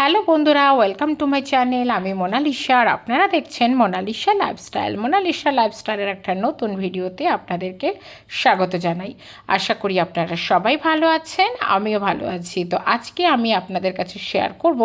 Hello বন্ধুরা, welcome to my channel. আমি মোনালিসা আর আপনারা দেখছেন মোনালিসা লাইফস্টাইল। মোনালিসা লাইফস্টাইলের একটা নতুন ভিডিওতে আপনাদেরকে স্বাগত জানাই। আশা করি আপনারা সবাই ভালো আছেন, আমিও ভালো আছি। তো আজকে আমি আপনাদের কাছে শেয়ার করব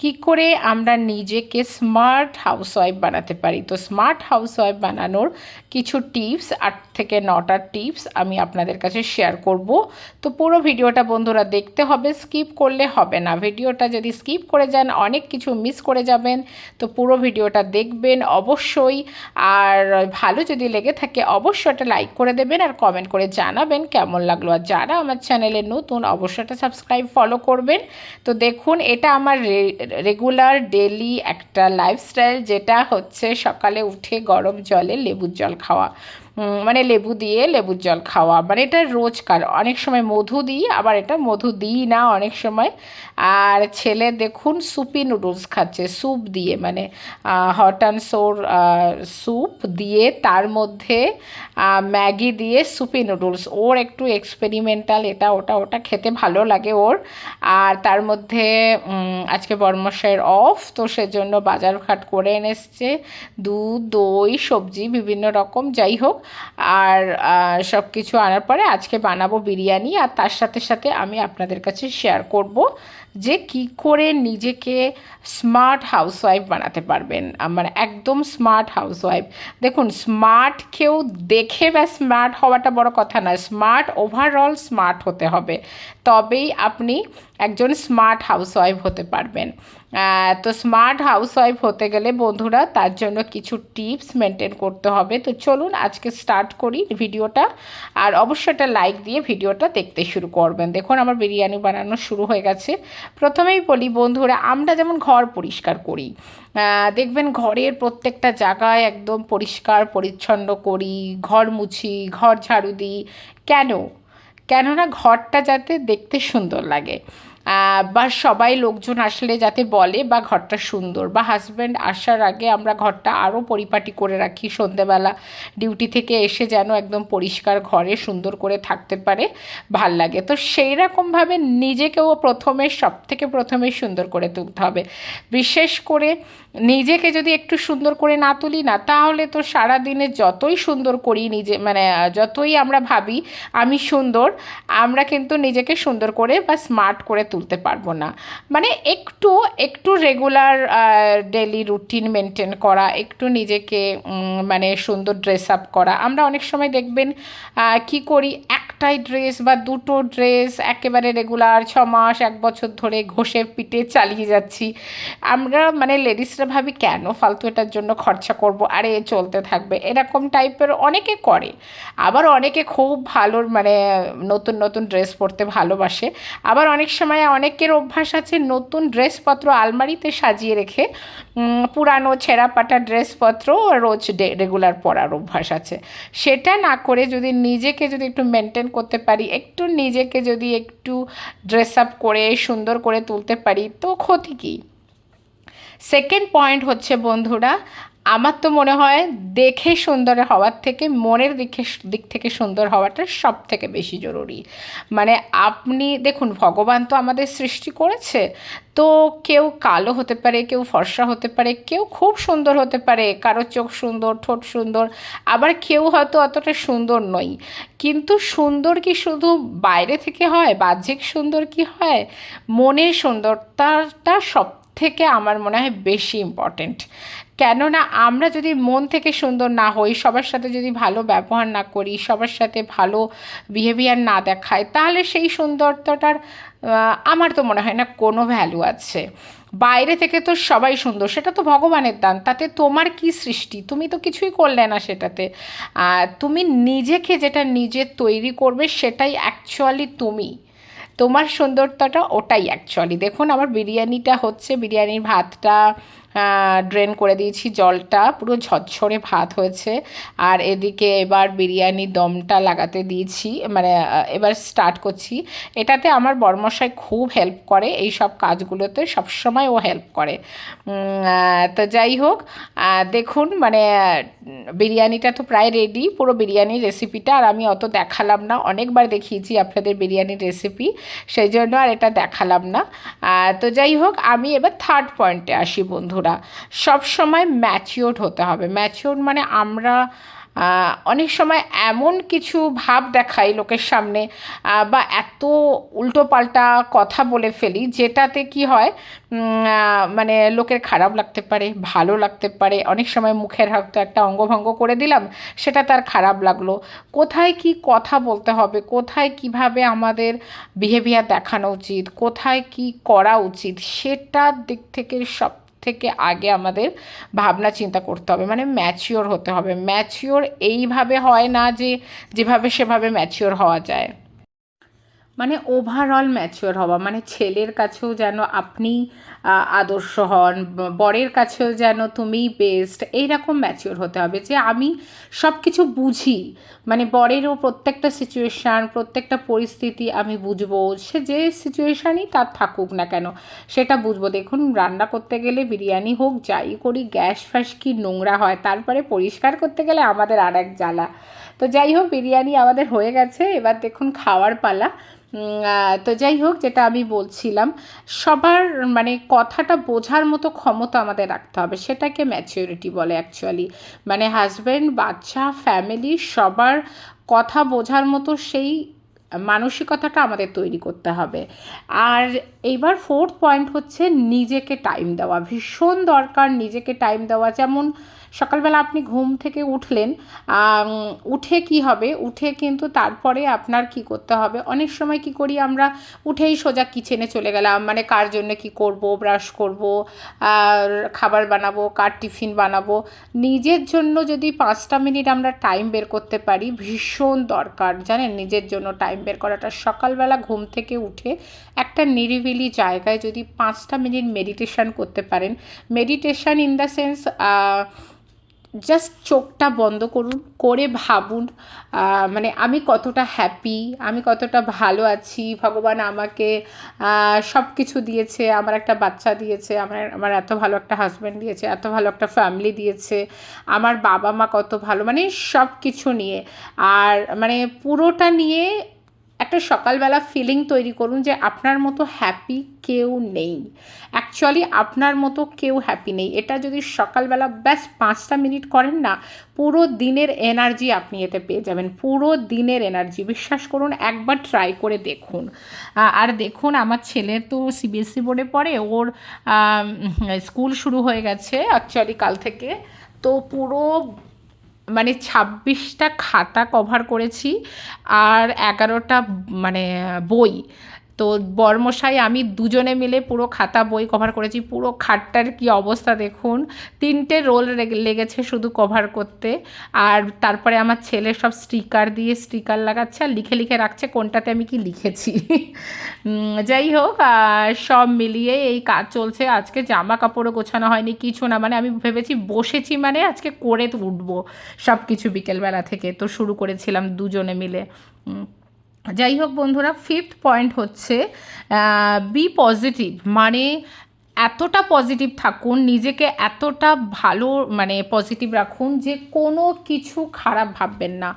কি করে আমরা নিজেকে স্মার্ট হাউসওয়াইফ বানাতে পারি। তো স্মার্ট হাউসওয়াইফ বানানোর কিছু টিপস আট থেকে নটা টিপস আমি আপনাদের কাছে শেয়ার করব। তো পুরো ভিডিওটা বন্ধুরা দেখতে হবে স্কিপ করলে হবে না। ভিডিওটা যদি স্কিপ করে যান, অনেক কিছু মিস করে যাবেন। তো পুরো ভিডিওটা দেখবেন অবশ্যই। আর ভালো যদি লেগে থাকে অবশ্যই একটা লাইক করে দেবেন আর কমেন্ট করে জানাবেন কেমন লাগল। আর যারা আমার চ্যানেলে নতুন, অবশ্যই একটা সাবস্ক্রাইব ফলো করবেন। তো দেখুন, এটা আমার রেগুলার ডেলি একটা লাইফস্টাইল যেটা হচ্ছে সকালে উঠে গরম জলে লেবুর জল খাওয়া। মানে লেবু দিয়ে লেবুর জল খাওয়া। মানে এটা রোজকার। অনেক সময় মধু দিই, আবার এটা মধু দিই না অনেক সময়। আর ছেলে দেখুন সুপি নুডলস খাচ্ছে, স্যুপ দিয়ে। মানে হট অ্যান্ড সোর স্যুপ দিয়ে তার মধ্যে ম্যাগি দিয়ে সুপি নুডলস। ওর একটু এক্সপেরিমেন্টাল, এটা, ওটা ওটা খেতে ভালো লাগে ওর। আর তার মধ্যে আজকে বর্মশাইয়ের অফ, তো সেজন্য বাজার ঘাট করে এনে দুধ, দই, সবজি, বিভিন্ন রকম। যাই হোক আর সব কিছু আনার পরে আজকে বানাবো বিরিয়ানি আর তার সাথে সাথে আমি আপনাদের কাছে শেয়ার করব। যে কি করে নিজেকে স্মার্ট হাউসওয়াইফ বানাতে পারবেন। আহ, মানে একদম স্মার্ট হাউসওয়াইফ দেখুন স্মার্ট কেউ দেখে বা স্মার্ট হওয়াটা বড় কথা না স্মার্ট ওভারঅল স্মার্ট হতে হবে। তবেই আপনি একজন স্মার্ট হাউসওয়াইফ হতে পারবেন। তো স্মার্ট হাউসওয়াইফ হতে গেলে বন্ধুরা তার জন্য কিছু টিপস মেনটেন করতে হবে। তো চলুন আজকে স্টার্ট করি ভিডিওটা। আর অবশ্যই একটা লাইক দিয়ে ভিডিওটা দেখতে শুরু করবেন। দেখুন আমার বিরিয়ানি বানানো শুরু হয়ে গেছে। প্রথমেই বলি, বন্ধুরা, আমরা যেমন ঘর পরিষ্কার করি দেখবেন ঘরের প্রত্যেকটা জায়গায় একদম পরিষ্কার, পরিচ্ছন্ন করি, ঘর মুছি, ঘর ঝাড়ু দিই। কেন? কেননা ঘরটা যাতে দেখতে সুন্দর লাগে। বা সবাই লোকজন আসলে যাতে বলে বা ঘরটা সুন্দর বা হাজব্যান্ড আসার আগে আমরা ঘরটা আরও পরিপাটি করে রাখি। সন্ধেবেলা ডিউটি থেকে এসে যেন একদম পরিষ্কার ঘরে সুন্দর করে থাকতে পারে, ভালো লাগে। তো সেই রকমভাবে নিজেকেও প্রথমে সব থেকে প্রথমে সুন্দর করে তুলতে হবে। বিশেষ করে নিজেকে যদি একটু সুন্দর করে না তুলি না, তাহলে তো সারা দিনে যতই সুন্দর করি নিজে মানে যতই আমরা ভাবি আমি সুন্দর, আমরা কিন্তু নিজেকে সুন্দর করে বা স্মার্ট করে তুলতে পারব না। মানে একটু একটু রেগুলার ডেলি রুটিন মেনটেন করা, একটু নিজেকে মানে সুন্দর ড্রেস আপ করা। আমরা অনেক সময় দেখবেন কি করি? একটাই ড্রেস বা দুটো ড্রেস একেবারে রেগুলার ছ মাস, এক বছর ধরে ঘষে পিটে চালিয়ে যাচ্ছি। আমরা মানে লেডিসরা ভাবি, কেন ফালতু এটার জন্য খরচা করব? আরে চলতে থাকবে। এরকম টাইপের অনেকে করে। আবার অনেকে খুব ভালো মানে নতুন নতুন ড্রেস পরতে ভালোবাসে। আবার অনেক সময় অনেকের অভ্যাস আছে নতুন ড্রেসপত্র আলমারিতে সাজিয়ে রেখে পুরানো ছেঁড়া পাটা ড্রেসপত্র রোজ রেগুলার পরার অভ্যাস আছে। সেটা না করে যদি নিজেকে যদি একটু মেনটেন করতে পারি, একটু নিজেকে যদি একটু ড্রেস আপ করে, সুন্দর করে তুলতে পারি, তো ক্ষতি কী? সেকেন্ড পয়েন্ট হচ্ছে বন্ধুরা আমার তো মনে হয় দেখে সুন্দর হওয়ার থেকে, মনের দিকে দিক থেকে সুন্দর হওয়াটা সব থেকে বেশি জরুরি। মানে আপনি, দেখুন, ভগবান তো আমাদের সৃষ্টি করেছে, তো কেউ কালো হতে পারে, কেউ ফর্সা হতে পারে, কেউ খুব সুন্দর হতে পারে, কারও চোখ সুন্দর, ঠোঁট সুন্দর, আবার কেউ হয়তো অতটা সুন্দর নই। কিন্তু সুন্দর কি শুধু বাইরে থেকে হয়, বাহ্যিক সুন্দর কি হয়? মনের সুন্দরতাটা সব থেকে আমার মনে হয় বেশি ইম্পর্ট্যান্ট কেননা আমরা যদি মন থেকে সুন্দর না হই সবার সাথে যদি ভালো ব্যবহার না করি সবার সাথে ভালো বিহেভিয়ার না দেখাই তাহলে সেই সুন্দরতাটার আহ, আমার তো মনে হয় না কোনো ভ্যালু আছে। বাইরে থেকে তো সবাই সুন্দর সেটা তো ভগবানের দান তাতে তোমার কি সৃষ্টি? তুমি তো কিছুই করলে না সেটাতে। তুমি নিজেকে যেটা নিজে তৈরি করবে সেটাই অ্যাকচুয়ালি তুমি। তোমার সুন্দরতাটা ওটাই অ্যাকচুয়ালি দেখুন আমার বিরিয়ানিটা হচ্ছে বিরিয়ানির ভাতটা ড্রেন করে দিয়েছি। জলটা পুরো ঝরঝরে ভাত হয়েছে। আর এদিকে এবার বিরিয়ানি দমটা লাগাতে দিয়েছি। মানে এবার স্টার্ট করছি। এটাতে আমার বর্মশাই খুব হেল্প করে এই সব কাজগুলোতে। সবসময় ও হেল্প করে। তো যাই হোক দেখুন মানে বিরিয়ানিটা তো প্রায় রেডি পুরো বিরিয়ানির রেসিপিটা আর আমি অত দেখালাম না। অনেকবার দেখিয়েছি আপনাদের বিরিয়ানির রেসিপি সেই জন্য আর এটা দেখালাম না। তো যাই হোক, আমি এবার থার্ড পয়েন্টে আসি বন্ধুরা। সব সময় ম্যাচিওর্ড হতে হবে। ম্যাচিওর্ড মানে আমরা অনেক সময় এমন কিছু ভাব দেখাই লোকের সামনে বা এত উল্টোপাল্টা কথা বলে ফেলি যেটাতে কি হয় মানে লোকের খারাপ লাগতে পারে, ভালো লাগতে পারে। অনেক সময় মুখের হয়তো একটা অঙ্গভঙ্গ করে দিলাম, সেটা তার খারাপ লাগল। কোথায় কি কথা বলতে হবে? কোথায় কীভাবে আমাদের বিহেভিয়ার দেখানো উচিত? কোথায় কি করা উচিত? সেটার দিক থেকে সব থেকে আগে আমাদের ভাবনা চিন্তা করতে হবে মানে ম্যাচিওর হতে হবে। ম্যাচিওর এইভাবে হয় না যে যেভাবে সেভাবে ম্যাচিওর হওয়া যায়। মানে ওভারঅল ম্যাচিওর হওয়া মানে ছেলের কাছেও যেন আপনি আদর্শ হন বরের কাছেও যেন তুমি বেস্ট এইরকম ম্যাচিওর হতে হবে যে আমি সব কিছু বুঝি। মানে বরেরও প্রত্যেকটা সিচুয়েশান প্রত্যেকটা পরিস্থিতি আমি বুঝব, সে যে সিচুয়েশানই তার থাকুক না কেন, সেটা বুঝব। দেখুন, রান্না করতে গেলে বিরিয়ানি হোক, যাই করি গ্যাস ফ্যাস কি নোংরা হয়, তারপরে পরিষ্কার করতে গেলে আমাদের আর এক জ্বালা। তো যাই হোক, বিরিয়ানি আমাদের হয়ে গেছে। এবার দেখুন খাওয়ার পালা। তো যাই হোক, যেটা আমি বলছিলাম, সবার মানে কথাটা বোঝার মতো ক্ষমতা আমাদের রাখতে হবে। সেটাকে ম্যাচিউরিটি বলে অ্যাকচুয়ালি মানে হাজব্যান্ড বাচ্চা ফ্যামিলি সবার কথা বোঝার মতো সেই মানসিকতাটা আমাদের তৈরি করতে হবে। আর এইবার ফোর্থ পয়েন্ট হচ্ছে নিজেকে টাইম দেওয়া। ভীষণ দরকার নিজেকে টাইম দেওয়া। যেমন সকালবেলা আপনি ঘুম থেকে উঠলেন উঠে কি হবে? উঠে কিন্তু তারপরে আপনার কি করতে হবে? অনেক সময় কি করি আমরা, উঠেই সোজা কিচেনে চলে গেলাম। মানে কার জন্য কি করব? ব্রাশ করব, আর খাবার বানাবো, কার টিফিন বানাবো? নিজের জন্য যদি পাঁচটা মিনিট আমরা টাইম বের করতে পারি, ভীষণ দরকার। জানেন, নিজের জন্য টাইম বের করাটা। সকালবেলা ঘুম থেকে উঠে একটা নিরিবিলি জায়গায় যদি পাঁচটা মিনিট মেডিটেশন করতে পারেন। Meditation in the sense just চোখটা বন্ধ করুন, করে ভাবুন মানে আমি কতটা হ্যাপি আমি কতটা ভালো আছি, ভগবান আমাকে সব কিছু দিয়েছে, আমার একটা বাচ্চা দিয়েছে, আমার আমার এত ভালো একটা হাজব্যান্ড দিয়েছে, এত ভালো একটা ফ্যামিলি দিয়েছে, আমার বাবা মা কত ভালো মানে সব কিছু নিয়ে। আর মানে পুরোটা নিয়ে একটা সকালবেলা ফিলিং তৈরি করুন যে আপনার মতো হ্যাপি কেউ নেই। অ্যাকচুয়ালি আপনার মতো কেউ হ্যাপি নেই। এটা যদি সকালবেলা ব্যাস পাঁচটা মিনিট করেন না, পুরো দিনের এনার্জি আপনি এতে পেয়ে যাবেন। পুরো দিনের এনার্জি বিশ্বাস করুন, একবার ট্রাই করে দেখুন। আর দেখুন, আমার ছেলের তো সিবিএসসি বোর্ডে পড়ে, ওর স্কুল শুরু হয়ে গেছে অ্যাকচুয়ালি কাল থেকে। তো পুরো মানে ছাব্বিশটা খাতা কভার করেছি আর এগারোটা মানে বই। তো বর্মশাই, আমি দুজনে মিলে পুরো খাতা বই কভার করেছি। পুরো খাটটার কি অবস্থা দেখুন? তিনটে রোল লেগেছে শুধু কভার করতে। আর তারপরে আমার ছেলে সব স্টিকার দিয়ে স্টিকার লাগাচ্ছে আর লিখে লিখে রাখছে, কোনটাতে আমি কি লিখেছি। যাই হোক সব মিলিয়ে এই কাজ চলছে। আজকে জামা কাপড়ও গোছানো হয়নি, কিছু না। মানে আমি ভেবেছি বসেছি মানে আজকে করে উঠবো সব কিছু বিকেলবেলা থেকে। তো শুরু করেছিলাম দুজনে মিলে। যাই হোক বন্ধুরা ফিফথ পয়েন্ট হচ্ছে বি পজিটিভ মানে এতটা পজিটিভ থাকুন, নিজেকে এতটা ভালো মানে পজিটিভ রাখুন যে কোনো কিছু খারাপ ভাববেন না।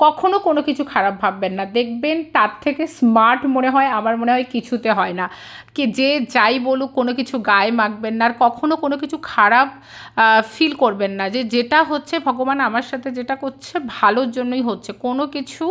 কখনো কোনো কিছু খারাপ ভাববেন না। দেখবেন তার থেকে স্মার্ট মনে হয়, আমার মনে হয় কিছুতে হয় না। কি যে যাই বলুক, কোনো কিছু গায়ে মাখবেন না আর কখনো কোনো কিছু খারাপ ফিল করবেন না যে যেটা হচ্ছে ভগবান আমার সাথে যেটা করছে ভালোর জন্যই হচ্ছে। কোনো কিছু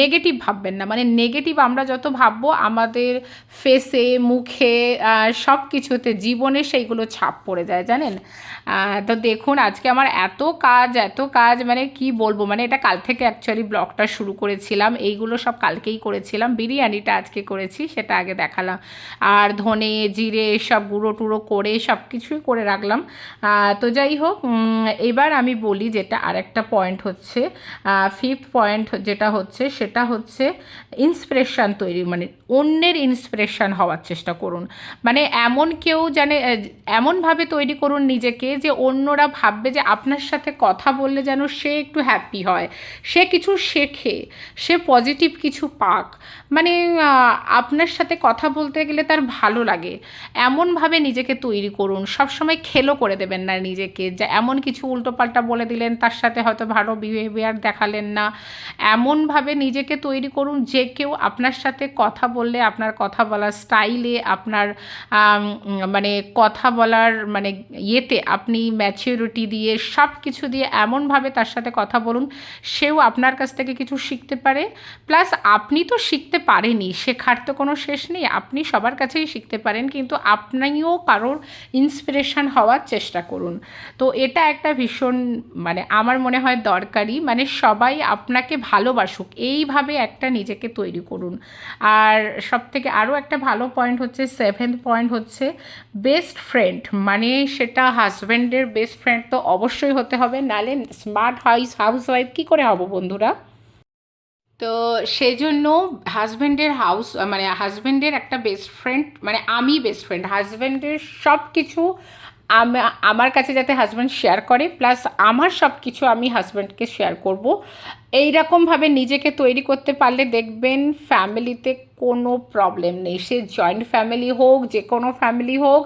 নেগেটিভ ভাববেন না। মানে নেগেটিভ আমরা যত ভাববো, আমাদের ফেসে মুখে সব কিছুতে জীবনে সেইগুলো ছাপ পড়ে যায়, জানেন? তো দেখুন, আজকে আমার এত কাজ এত কাজ মানে কি বলব? মানে এটা কাল থেকে অ্যাকচুয়ালি অ্যাকচুয়ালি ব্লগটা শুরু করেছিলাম। এইগুলো সব কালকেই করেছিলাম। বিরিয়ানিটা আজকে করেছি, সেটা আগে দেখালাম। আর ধনে, জিরে, সব গুঁড়ো টুড়ো করে সব কিছুই করে রাখলাম। তো যাই হোক এবার আমি বলি যেটা আরেকটা পয়েন্ট হচ্ছে ফিফথ পয়েন্ট যেটা হচ্ছে, সেটা হচ্ছে ইন্সপিরেশান তৈরি মানে অন্যের ইন্সপিরেশান হওয়ার চেষ্টা করুন। মানে এমন কেউ জানে এমনভাবে তৈরি করুন নিজেকে যে অন্যরা ভাববে যে আপনার সাথে কথা বললে যেন সে একটু হ্যাপি হয়। সে কিছু শেখে, সে পজিটিভ কিছু পাক। মানে আপনার সাথে কথা বলতে গেলে তার ভালো লাগে। এমনভাবে নিজেকে তৈরি করুন। সবসময় খেলো করে দেবেন না নিজেকে যে এমন কিছু উল্টোপাল্টা বলে দিলেন, তার সাথে হয়তো ভালো বিহেভিয়ার দেখালেন না। এমনভাবে নিজেকে তৈরি করুন যে কেউ আপনার সাথে কথা বললে, আপনার কথা বলার স্টাইলে আপনার মানে কথা বলার মানে ইয়েতে আপনি ম্যাচিউরিটি দিয়ে সব কিছু দিয়ে এমনভাবে তার সাথে কথা বলুন, সেও আপনার কাছ থেকে কিছু শিখতে পারে। প্লাস আপনি তো শিখতে পারেনই, শেখার তো কোনো শেষ নেই। আপনি সবার কাছেই শিখতে পারেন, কিন্তু আপনিও কারোর ইন্সপিরেশান হওয়ার চেষ্টা করুন। তো এটা একটা ভীষণ মানে আমার মনে হয় দরকারি মানে সবাই আপনাকে ভালোবাসুক, এইভাবে একটা নিজেকে তৈরি করুন। আর সব থেকে আরও একটা ভালো পয়েন্ট হচ্ছে সেভেন্থ পয়েন্ট হচ্ছে বেস্ট ফ্রেন্ড মানে সেটা হাজব্যান্ডের বেস্ট ফ্রেন্ড তো অবশ্যই হতে হবে, নালে স্মার্ট হাউস হাউস ওয়াইফ কী করে হব বন্ধুরা? তো সেজন্য হাজব্যান্ডের হাউস মানে হাজব্যান্ডের একটা বেস্ট ফ্রেন্ড মানে আমি বেস্ট ফ্রেন্ড হাজব্যান্ডের সব কিছু আমার কাছে যাতে হাজব্যান্ড শেয়ার করে প্লাস আমার সব কিছু আমি হাজব্যান্ডকে শেয়ার করব। এইরকমভাবে নিজেকে তৈরি করতে পারলে দেখবেন ফ্যামিলিতে কোনো প্রবলেম নেই। সে জয়েন্ট ফ্যামিলি হোক যে কোনো ফ্যামিলি হোক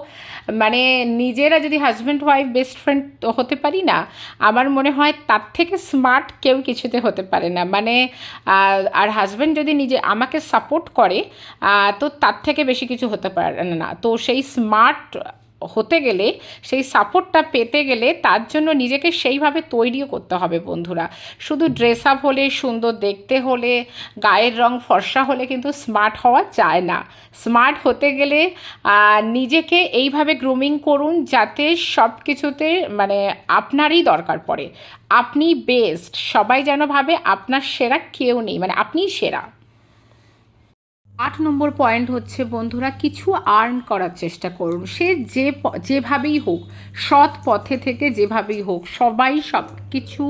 মানে নিজেরা যদি হাজব্যান্ড ওয়াইফ বেস্ট ফ্রেন্ড হতে পারি না, আমার মনে হয় তার থেকে স্মার্ট কেউ কিছুতে হতে পারে না। মানে আর হাজব্যান্ড যদি নিজে আমাকে সাপোর্ট করে তো তার থেকে বেশি কিছু হতে পারে না। তো সেই স্মার্ট হতে গেলে, সেই সাপোর্টটা পেতে গেলে তার জন্য নিজেকে সেইভাবে তৈরিও করতে হবে বন্ধুরা। শুধু ড্রেস আপ হলে, সুন্দর দেখতে হলে, গায়ের রং ফর্সা হলে কিন্তু স্মার্ট হওয়া যায় না। স্মার্ট হতে গেলে নিজেকে এইভাবে গ্রুমিং করুন যাতে সব কিছুতে মানে আপনারই দরকার পড়ে। আপনি বেস্ট সবাই যেন ভাবে আপনার সেরা কেউ নেই মানে আপনিই সেরা। আট নম্বর পয়েন্ট হচ্ছে, বন্ধুরা, কিছু আর্ন করার চেষ্টা করুন। সে যে যেভাবেই হোক, সৎ পথে থেকে যেভাবেই হোক, সবাই সব কিছু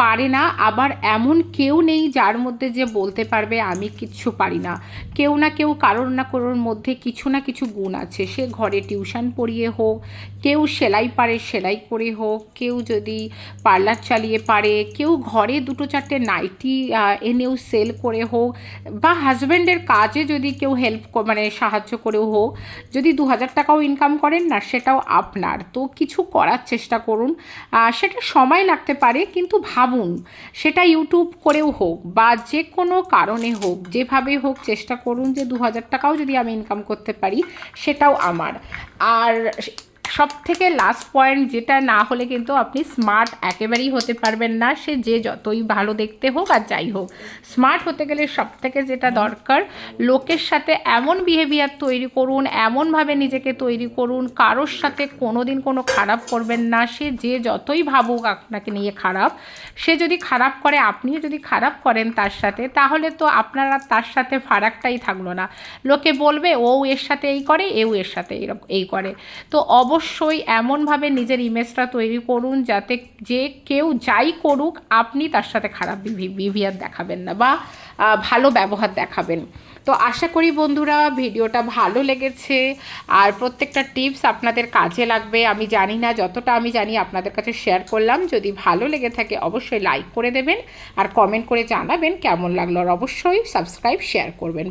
পারে না। আবার এমন কেউ নেই যার মধ্যে যে বলতে পারবে, আমি কিচ্ছু পারি না। কেউ না কেউ, কারোর না কারোর মধ্যে কিছু না কিছু গুণ আছে। সে ঘরে টিউশন পড়িয়ে হোক, কেউ সেলাই পারে, সেলাই করে হোক, কেউ যদি পার্লার চালিয়ে পারে, কেউ ঘরে দুটো চারটে নাইটি এনেও সেল করে হোক, বা হাজব্যান্ডের কাজে যদি কেউ হেল্প মানে সাহায্য করেও হোক, যদি দু হাজার টাকাও ইনকাম করেন না, সেটাও আপনার। তো কিছু করার চেষ্টা করুন। সেটা সময় লাগতে পারে, কিন্তু ভাবুন, সেটা ইউটিউব করেও হোক বা যে কোনো কারণে হোক, যেভাবে হোক চেষ্টা করুন যে দু হাজার টাকাও যদি আমি ইনকাম করতে পারি, সেটাও আমার। আর সব থেকে লাস্ট পয়েন্ট যেটা না হলে কিন্তু আপনি স্মার্ট একেবারেই হতে পারবেন না। সে যে যতই ভালো দেখতে হোক আর যাই হোক। স্মার্ট হতে গেলে সব থেকে যেটা দরকার, লোকের সাথে এমন বিহেভিয়ার তৈরি করুন, এমনভাবে নিজেকে তৈরি করুন, কারোর সাথে কোনো দিন কোনো খারাপ করবেন না। সে যে যতই ভাবুক আপনাকে নিয়ে খারাপ, সে যদি খারাপ করে, আপনিও যদি খারাপ করেন তার সাথে, তাহলে তো আপনারা তার সাথে ফারাকটাই থাকল না। লোকে বলবে, ও এর সাথে এই করে, এও এর সাথে এরকম এই করে। তো অবশ্যই এমনভাবে নিজের ইমেজটা তৈরি করুন যাতে যে কেউ যাই করুক, আপনি তার সাথে খারাপ বিহেভিয়ার দেখাবেন না বা ভালো ব্যবহার দেখাবেন। তো আশা করি বন্ধুরা, ভিডিওটা ভালো লেগেছে। আর প্রত্যেকটা টিপস আপনাদের কাজে লাগবে। আমি জানি না, যতটা আমি জানি আপনাদের কাছে শেয়ার করলাম। যদি ভালো লেগে থাকে, অবশ্যই লাইক করে দেবেন। আর কমেন্ট করে জানাবেন কেমন লাগল। আর অবশ্যই সাবস্ক্রাইব শেয়ার করবেন।